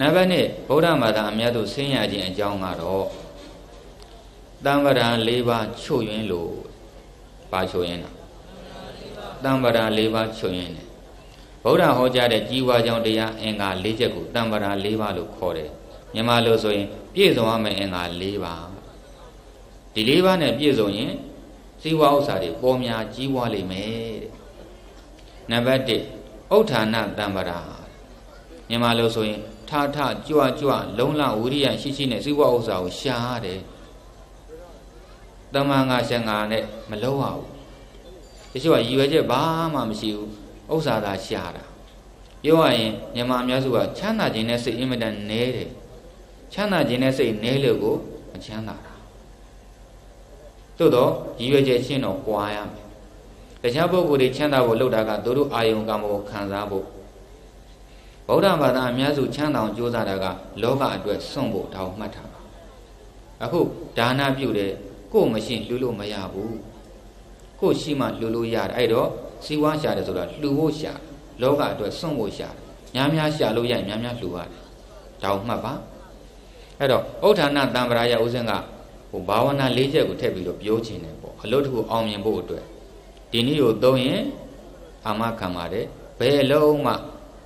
နံပါတ်1ဗုဒ္ဓဘာသာအများသူဆင်းရဲခြင်းအကြောင်းကတော့တံ္ပရာ၄ပါးချုပ်ရင်းလို့ပါချုပ်ရင်းတာတံ္ပရာ၄ပါးချုပ်ရင်းတယ်ဗုဒ္ဓဟောကြားတဲ့ကြီးဝါကြောင့်တရားအင်္ဂါ၄ချက်ကိုတံ္ပရာ၄ပါးလို့ခေါ်တယ်မြန်မာလိုဆိုရင်ပြည့်စုံရမယ့်အင်္ဂါ၄ပါးဒီ၄ပါးနဲ့ပြည့်စုံရင်ဇီဝဥစ္စာတွေပေါ်များကြီးဝါလိမ့်မယ်တဲ့နံပါတ်1ဥဋ္ဌာဏတံ္ပရာမြန်မာလိုဆိုရင် ထထကြွကြွလုံလဝိရိယရှိရှိနဲ့ဇီဝဥစ္စာကိုရှာရတယ်တမန်ငါရှင်ငါနဲ့မလုံးရဘူးတချို့ကရည်ရွယ်ချက်ဘာမှမရှိဘူးဥစ္စာသာရှာတာပြောရရင်မြန်မာအများစုကချမ်းသာခြင်းနဲ့စိတ်အင်မတန်နည်းတယ်ချမ်းသာခြင်းနဲ့စိတ်နည်းလို့ကိုမချမ်းသာတာသို့တော့ရည်ရွယ်ချက်ရှင်းတော့ကြွားရမယ်တခြားပုဂ္ဂိုလ်တွေချမ်းသာဖို့လုပ်တာကသူတို့အာယုံကံကိုခံစားဖို့ ဗုဒ္ဓဘာသာအများစုချမ်းသာအောင်ကြိုးစားတာကလောကအတွက်စွန့်ဖို့တောင်းမှတ်တာပါအခုဒါနပြုတယ်ကို့မရှိလှူလို့မရဘူးကို့ရှိမှလှူလို့ရတယ်အဲ့တော့စီဝါရှာတယ်ဆိုတာလှူဖို့ရှာလောကအတွက်စွန့်ဖို့ရှာများများရှာလို့ရရင်များများလှူရတယ်တောင်းမှတ်ပါအဲ့တော့ဥဋ္ဌာဏတံ္ပရာယဥစဉ်ကဟိုဘာဝနာ၄ချက်ကိုထည့်ပြီးတော့ပြောခြင်းတယ်ပေါ့အလုပ်တစ်ခုအောင်မြင်ဖို့အတွက်ဒီနည်းကိုသုံးရင်အာမခံပါတယ်ဘယ်အလုံးမှ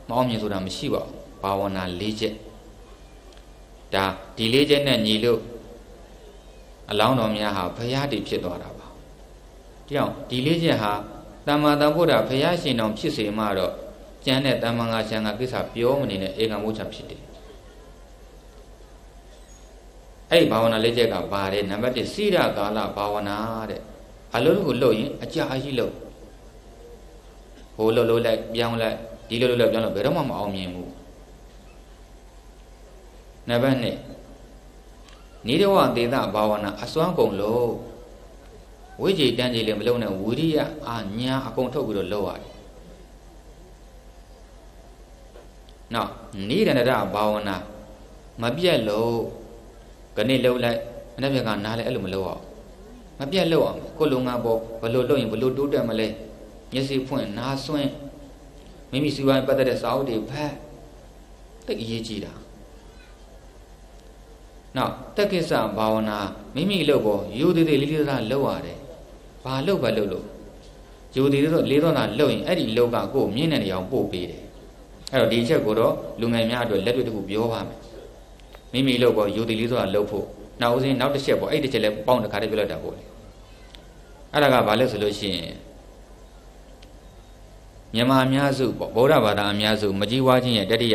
မအောင်မြင်ဆိုတာမရှိပါဘူးဘာဝနာ၄ချက်ဒါဒီ၄ချက်နဲ့ညီလို့အလောင်းတော်များဟာဘုရားတည်ဖြစ်သွားတာပါကြောင့်ဒီ၄ချက်ဟာတမ္မာတံဗုဒ္ဓဘုရားရှင်တော်ဖြစ်စေမှတော့ကျမ်းတဲ့တမ္မာငါရှံကကိစ္စပြောမနေနဲ့ဧကံမိုးချဖြစ်တယ်အဲ့ဒီဘာဝနာလေးချက်ကပါတယ်နံပါတ်1စိရကာလဘာဝနာတဲ့အလုံးကိုလှုပ်ရင်အကြာကြီးလှုပ်ဟိုလှုပ်လှုပ်လိုက်ပြောင်းလိုက် ဒီလှုပ်လှုပ်လိုက်ပြောင်းလို့ဘယ်တော့မှမအောင်မြင်ဘူးနံပါတ်2နိရဝသေသဘာဝနာအစွမ်းကုန်လို့ဝိจิตတန်းကြီးလည်းမလုံးနဲ့ဝိရိယအာညာအကုန်ထုတ်ပြီးတော့လှုပ်ရတယ်နောက်နိရဏရဘာဝနာမပြတ်လို့ခဏလှုပ်လိုက်မနေ့ကနားလဲအဲ့လိုမလှုပ်အောင်မပြတ်လှုပ်အောင်ကိုလုံငါပေါ်ဘလို့လှုပ်ရင်ဘလို့တိုးတက်မလဲမျက်စိဖွင့်နားဆွင့် မိမိစီဝိုင်းပတ်သက်တဲ့စာအုပ်တွေဖတ်တိတ်အရေးကြီးတာနောက်တက်ကိစ္စဘာဝနာမိမိလုပ်ပေါ်ယူသေးသေးလေးလေးသားလှုပ်ရတယ်ဘာလှုပ်ပဲလှုပ်လို့ယူသေးသေးတော့လေးတော့တာလှုပ်ရင်အဲ့ဒီလှုပ်ကကိုယ်မြင့်တဲ့နေရာကိုပို့ပေးတယ်အဲ့တော့ဒီချက်ကိုတော့လူငယ်များအတွက်လက်တွေ့တစ်ခုပြောပါမယ်မိမိလုပ်ပေါ်ယူသေးလေးဆိုတာလှုပ်ဖို့နောက်ဦးစင်းနောက်တစ်ချက်ပေါ့အဲ့ဒီချက်လဲပေါင်းတစ်ခါတည်းပြောလိုက်တာပေါ့လေအဲ့ဒါကဘာလဲဆိုလို့ရှိရင် မြန်မာအများစုပေါ့ဗုဒ္ဓဘာသာအများစုမကြီးဝါခြင်းရဲ့တတိယ